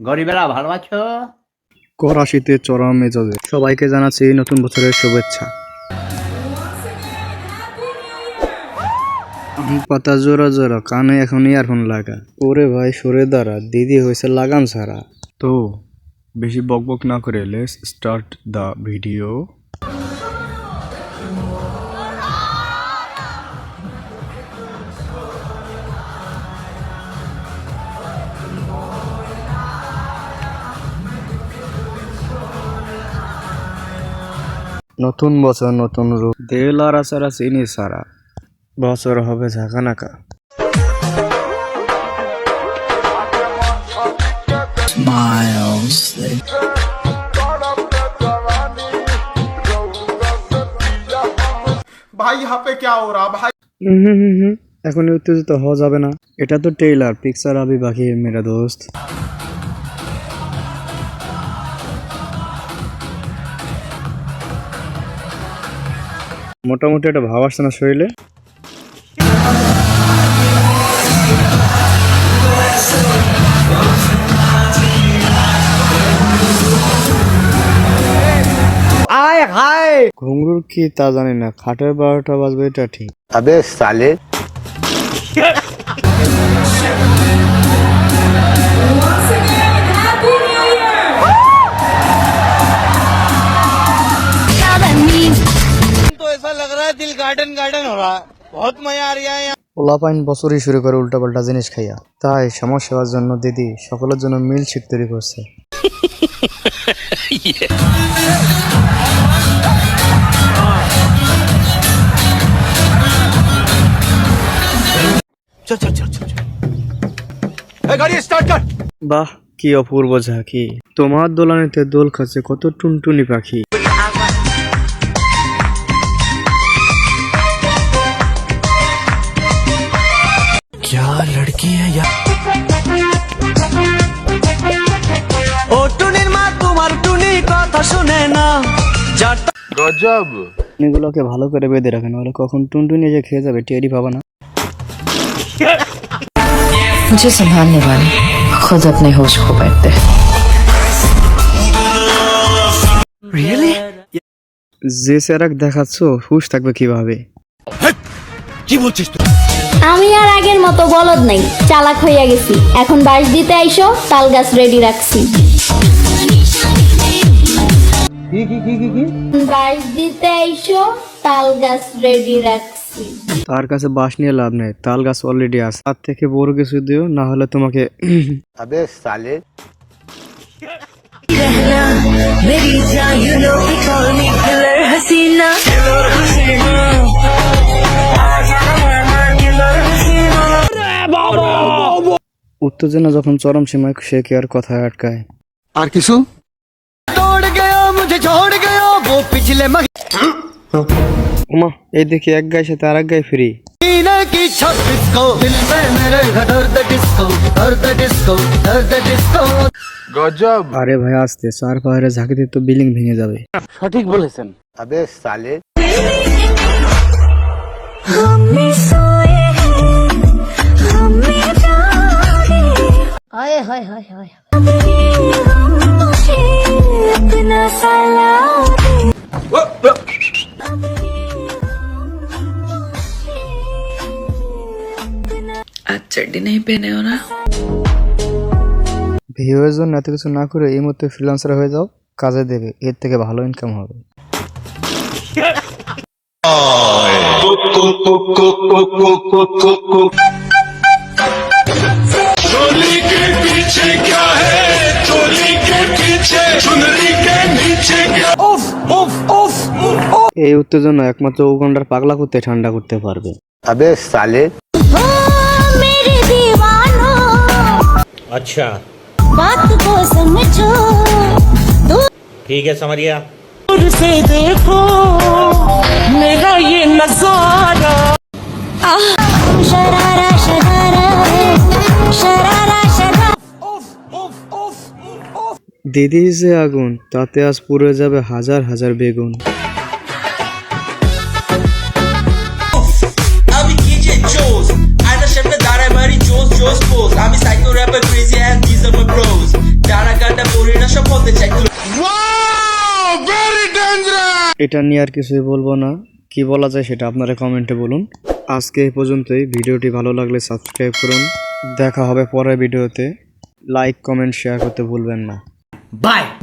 গরিবেরা ভালো আছো? করাশিতে চরম মেজাজে। সবাইকে জানাচ্ছি এই নতুন বছরের শুভেচ্ছা। পাতা জোড়া জোড়া কানে এখন ইয়ারফোন লাগা। ওরে ভাই সরে দাঁড়া দিদি হয়েছে লাগাম ছাড়া। তো বেশি বকবক না করে লেটস স্টার্ট দ্য ভিডিও নতুন বছর নতুন রূপ। দেল আর চিনি সারা। বছর হবে ঝাঁকানাকা। Miles. ভাই হাপে ক্যা রা ভাই এখন উত্তেজিত হওয়া যাবে না। এটা তো টেইলার পিকচার আবি বাকি মেরা দোস্ত মোটামুটি একটা ভাব আসছে না শরীরে। ঘুংরুর কি তা জানি না খাটের বারোটা বাজবে এটা ঠিক। কিচেন গার্ডেন হলা বহুত মজা আর পোলাপাইন বছরই শুরু করে উল্টা পাল্টা জিনিস খাইয়া। তাই সমাজ সেবার জন্য দিদি সকলের জন্য মিল শীত তৈরি করছে। বাহ কি অপূর্ব ঝাঁকি। তোমার দোলানিতে দোল খাচ্ছে কত টুনটুনি পাখি। ও টুনির মা তোমার টুনি কথা শুনে না যার गजब এগুলোকে ভালো করে বেঁধে রাখেন নাহলে কখন টুনটুনি এসে খেয়ে যাবে টেরি পাবা না मुझे संभालने वाले खुद अपने होश खो बैठते हैं যে চেরাক দেখাচ্ছ হুশ থাকবে কিভাবে আমি আর আগের মতো বলদ নাই চালাক হইয়া গেছি এখন বাঁশ দিতে আইসো তাল গাছ রেডি রাখছি বাঁশ দিতে আইসো তাল গাছ রেডি রাখছি তার কাছে বাঁশ নিয়ে লাভ নেই তাল গাছ অলরেডি আছে তার থেকে বড় কিছু দিও না হলে তোমাকে अबे साले मेरी जान you know call me killer हसीना উত্তেজনা যখন চরম সীমায় সে কি আর কথা আটকায়? আর কিছু? উমা এই দেখি এক গায়ে সাথে আর এক গায়ে ফিরি। আরে ভাই আসতে চার পাহাড়ে ঝাঁকি তো বিলিং ভেঙে যাবে। সঠিক বলেছেন। আবে সালে হায় হায় হায় হায় आज चड्डी नहीं पहने हो ना ভিউয়ের জন্য এত কিছু না করে এই মুহূর্তে ফ্রিলান্সার হয়ে যাও কাজে দেবে এর থেকে ভালো ইনকাম হবে এই উত্তেজনা একমাত্র উগান্ডার পাগলা করতে ঠান্ডা করতে পারবে अबे साले मेरे दीवानो अच्छा बात को समझो ठीक है समझ गया दूर से देखो मेरा ये नजारा शरारा দিদি যে আগুন তাতে আজ পুড়ে যাবে হাজার হাজার বেগুন। এটা নিয়ে আর কিছুই বলব না। কি বলা যায় সেটা আপনারা কমেন্টে বলুন। আজকে এই পর্যন্তই। ভিডিওটি ভালো লাগলে সাবস্ক্রাইব করুন। দেখা হবে পরের ভিডিওতে। লাইক কমেন্ট শেয়ার করতে ভুলবেন না। Bye.